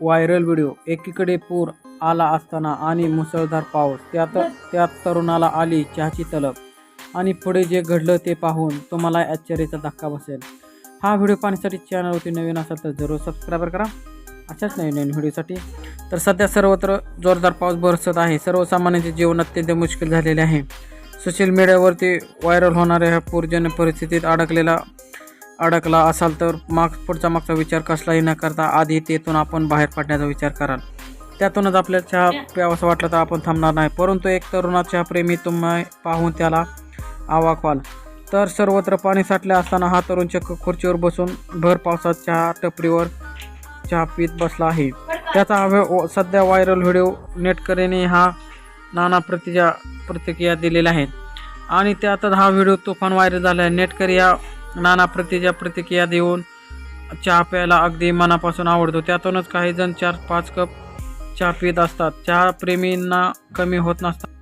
Viral video. एकीकडे पूर आला असताना आणि मुसळधार पाऊस. त्यात त्यात तरुणाला आली चहाची तलब. आणि पुढे जे घडलं ते पाहून तुम्हाला आश्चर्याचा धक्का बसेल. हा व्हिडिओ पाहण्यासाठी चॅनलवरती नवीन असाल तर जरूर सबस्क्राईब करा. अशाच नवीन नवीन व्हिडिओसाठी. तर सध्या सर्वत्र जोरदार पाऊस बरसत आहे. सर्वसामान्यांचे जीवन अत्यंत मुश्किल झालेले आहे. सोशल मीडियावरती व्हायरल होणाऱ्या ह्या पूरजन्य परिस्थितीत अडकलेला अडकला असाल तर माग पुढचा मागचा विचार कसलाही न करता आधी तेथून आपण बाहेर पडण्याचा विचार कराल. त्यातूनच आपल्या चहा प्यावासा वाटलं तर आपण थांबणार नाही. परंतु एक तरुणा प्रेमी तुम्ही पाहून त्याला आवाक व्हाल तर सर्वत्र पाणी साठले असताना हा तरुण चक्क खुर्चीवर बसून भर पावसात चहा टपरीवर चहा पीत बसला आहे. त्याचा हा सध्या व्हायरल व्हिडिओ नेटकऱ्याने हा नाना प्रतिजा प्रतिक्रिया दिलेल्या आहेत. आणि त्यातच हा व्हिडिओ तुफान व्हायरल झाला आहे नेटकरी या नाना प्रतीच्या प्रतिक्रिया देऊन चहा प्यायला अगदी मनापासून आवडतो. त्यातूनच काही जण चार पाच कप चहा पित असतात. चहा प्रेमींना कमी होत नसतात.